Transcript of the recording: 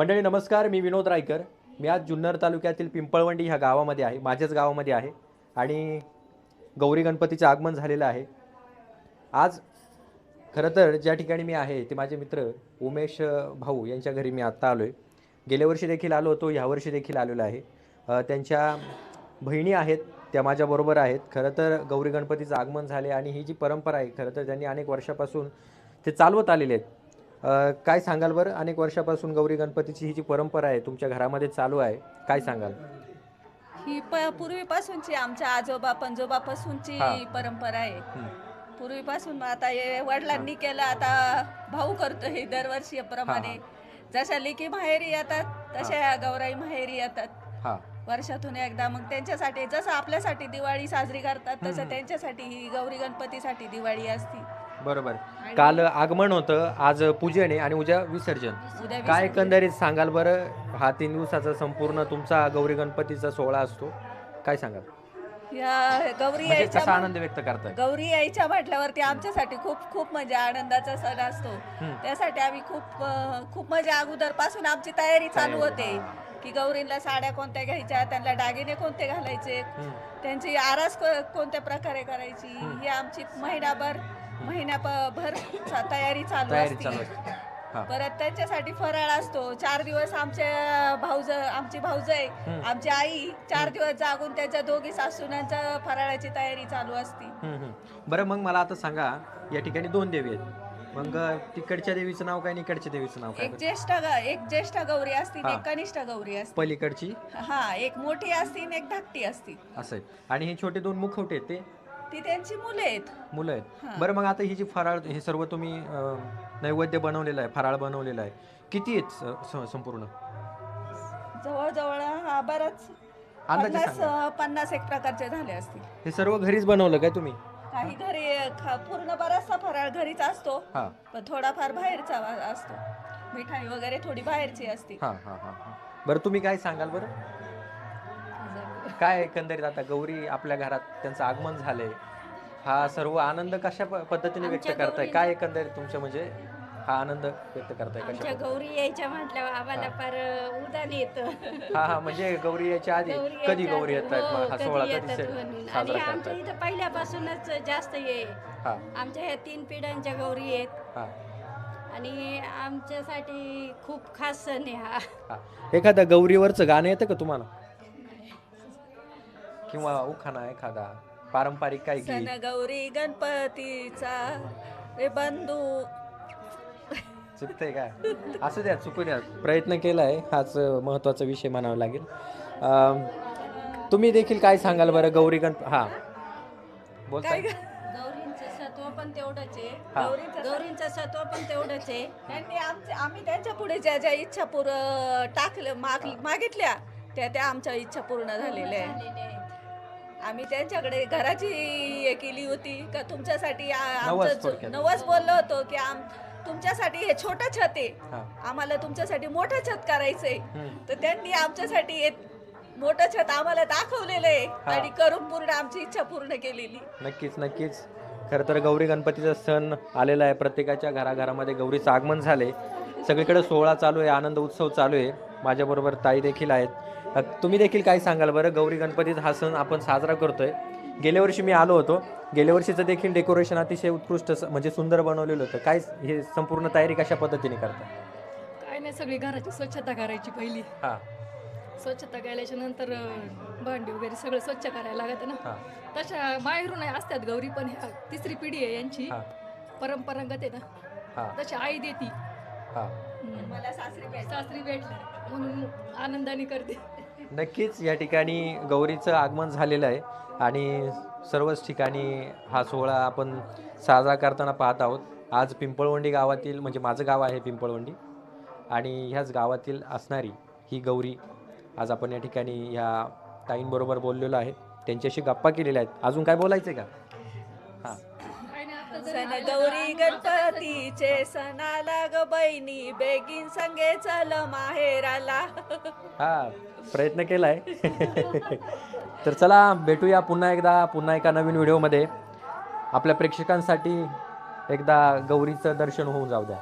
मंडळी नमस्कार मी विनोद रायकर. मी आज जुन्नर तालुक्यातील पिंपळवंडी ह्या गावामध्ये आहे माझ्याच गावामध्ये आहे आणि गौरी गणपतीचं आगमन झालेलं आहे. आज खरं तर ज्या ठिकाणी मी आहे ते माझे मित्र उमेश भाऊ यांच्या घरी मी आत्ता आलो आहे गेल्या वर्षी देखील आलो होतो ह्यावर्षी देखील आलेलो आहे. त्यांच्या बहिणी आहेत त्या माझ्याबरोबर आहेत. खरं तर गौरी गणपतीचं आगमन झाले आणि ही जी परंपरा आहे खरं तर त्यांनी अनेक वर्षापासून ते चालवत आलेले आहेत. काय सांगाल बरं? अनेक वर्षापासून गौरी गणपतीची ही जी परंपरा आहे तुमच्या घरामध्ये चालू आहे काय सांगाल? ही प पूर्वीपासूनची आमच्या आजोबा पंजोबापासूनची हा. परंपरा आहे. पूर्वीपासून मग आता हे वडिलांनी केलं आता भाऊ करतो हे दरवर्षी प्रमाणे जशा लेकी माहेरी येतात तशा ह्या गौराई माहेरी येतात. हां. वर्षातून एकदा मग त्यांच्यासाठी जसं आपल्यासाठी दिवाळी साजरी करतात. तसं त्यांच्यासाठी ही गौरी गणपतीसाठी दिवाळी असती. बरोबर. काल आगमन होतं आज पूजन आहे आणि उद्या विसर्जन काय. एकंदरीत सांगाल बरं हा तीन दिवसाचा संपूर्ण तुमचा गौरी गणपतीचा सोहळा असतो काय सांगाल या गौरी म्हणजे यायच्या कसा आनंद व्यक्त करताय गौरी यायच्या म्हटल्यावरती आमच्यासाठी खूप खूप म्हणजे आनंदाचा सण असतो. त्यासाठी आम्ही खूप अं, खूप म्हणजे अगोदरपासून आमची तयारी चालू होते की गौरींना साड्या कोणत्या घ्यायच्या त्यांना दागिने कोणते घालायचे. त्यांची आरास को- कोणत्या प्रकारे करायची. ही आमची महिनाभर महिन्याभर तयारी चालू तयारी चालू असते. हा. परत त्यांच्यासाठी फराळ असतो. चार दिवस आमचे भाऊज आमची भाऊजय हम्म. आमची आई चार दिवस जागून त्यांच्या दोघी सासूनांच्या फराळाची तयारी चालू असती. हम्म, हम्म. बरं मग मला आता सांगा या ठिकाणी दोन देवी आहेत. मग तिकडच्या देवीचं नाव काय आणि इकडच्या देवीचं नाव काय एक? ज्येष्ठ ग- एक ज्येष्ठ गौरी असती हा. एक कनिष्ठ गौरी असते. पलीकडची? हा एक मोठी असती आणि एक धाकटी असती. असं आहे. आणि हे छोटे दोन मुखवटे आहेत ते? ती त्यांची मुले आहेत. मुलं. आहेत. बरं मग आता ही जी फराळ हे सर्व तुम्ही अं, नैवेद्य बनवलेलं आहे फराळ बनवलेला आहे किती आहेत स- स- संपूर्ण? जवळजवळ हा बराच. अंदाजे पन्नास सांगा. पन्नास एक प्रकारचे झाले असतील. हे सर्व घरीच बनवलं काय तुम्ही? काही घरी ख- पूर्ण बराचसा फराळ घरीच असतो. हां. पण थोडाफार बाहेरचा वा- असतो. मिठाई वगैरे थोडी बाहेरची असते. हां हां हां हां. बरं तुम्ही काय सांगाल बरं? काय एकंदरीत आता गौरी आपल्या घरात त्यांचं आगमन झालंय? हा सर्व आनंद कशा प- पद्धतीने व्यक्त आमच्या करताय? गौरीला- काय एकंदरीत तुमच्या म्हणजे हा आनंद व्यक्त करताय कशा आमच्या? गौरी यायच्या म्हटल्यावर आम्हाला. फार उदान येतं. हा हा म्हणजे गौरी यायच्या आधी? कधी यायच्या गौरी आधी, येतात? हो, मग हा सोहळा कधी कधी येतात से- म्हणून. आणि साजरा आमच्या करतात? इथं पहिल्यापासूनच जास्त ये हा. आमच्या ह्या तीन पिढ्यांच्या गौरी आहेत. हा. आणि आमच्यासाठी खूप खास सण आहे हा. हा. एखाद्या गौरीवरचं गाणं येतं का तुम्हाला? किंवा उखाणा एखादा पारंपरिक काय सण गीत. गौरी गणपतीचा रे बंधू. चुकतंय काय असू द्या चुकू द्या. प्रयत्न केलाय हाच अं, महत्त्वाचा विषय म्हणावा लागेल. तुम्ही देखील काय सांगाल बरं गौरी गणप हा. बोलताय. काय गौरींचं सत्व पण तेवढंच आहे. हा. गौरींचा सत्व पण तेवढंच आहे. त्यांनी आमचे आम्ही त्यांच्या पुढे ज्या ज्या इच्छा पूर्ण टाकल्या माग मागितल्या त्या त्या आमच्या इच्छा पूर्ण झालेल्या आहे. आम्ही त्यांच्याकडे घराची हे केली होती. का तुमच्यासाठी आ- नवस आमचं जो- थोडक्यात. नवस बोललो होतो की आम तुमच्यासाठी हे छोटं छत आहे. हा. आम्हाला तुमच्यासाठी मोठं छत करायचंय. हम्म. तर त्यांनी आमच्यासाठी मोठं छत आम्हाला दाखवलेलं आहे हा. आणि करून पूर्ण आमची इच्छा पूर्ण केलेली. नक्कीच नक्कीच. खरं तर गौरी गणपतीचा सण आलेला आहे. प्रत्येकाच्या घराघरामध्ये गौरीचं आगमन झाले सगळीकडे सोहळा चालू आहे आनंद उत्सव चालू आहे. माझ्याबरोबर ताई देखील आहेत. तुम्ही देखील काय सांगाल बरं? गौरी गणपतीचा हा सण आपण साजरा करतोय. गेल्या वर्षी मी आलो होतो. गेल्या वर्षीचं देखील डेकोरेशन अतिशय उत्कृष्ट म्हणजे सुंदर बनवलेलं होतं. काय हे संपूर्ण तयारी कशा पद्धतीने करता? काय नाही सगळी घराची स्वच्छता करायची पहिली. हां. स्वच्छता केल्याच्यानंतर अं, भांडी वगैरे सगळं स्वच्छ करायला लागतं ना. हां. तशा बाहेरून असतात गौरी पण ह्या तिसरी पिढी आहे यांची. हां. परंपरागत आहे ना. हां. तशी आई देती. हां. हम्म. मला सासरी. सासरी भेटले. म्हणून आनंदाने करते. नक्कीच या ठिकाणी गौरीचं आगमन झालेलं आहे आणि सर्वच ठिकाणी हा सोहळा आपण साजरा करताना पाहत आहोत. आज पिंपळवंडी गावातील म्हणजे माझं गाव आहे पिंपळवंडी आणि ह्याच गावातील असणारी ही गौरी आज आपण या ठिकाणी ह्या ताईंबरोबर बोललेलो आहे. त्यांच्याशी गप्पा केलेल्या आहेत. अजून काय बोलायचं आहे का? सन गौरी गणपतीचे सणाला ग बहिणी बेगीन संगे चल माहेराला. हा प्रयत्न केलाय. तर चला भेटूया पुन्हा एकदा पुन्हा एका नवीन व्हिडिओमध्ये. आपल्या प्रेक्षकांसाठी एकदा गौरीचं दर्शन होऊन जाऊ द्या.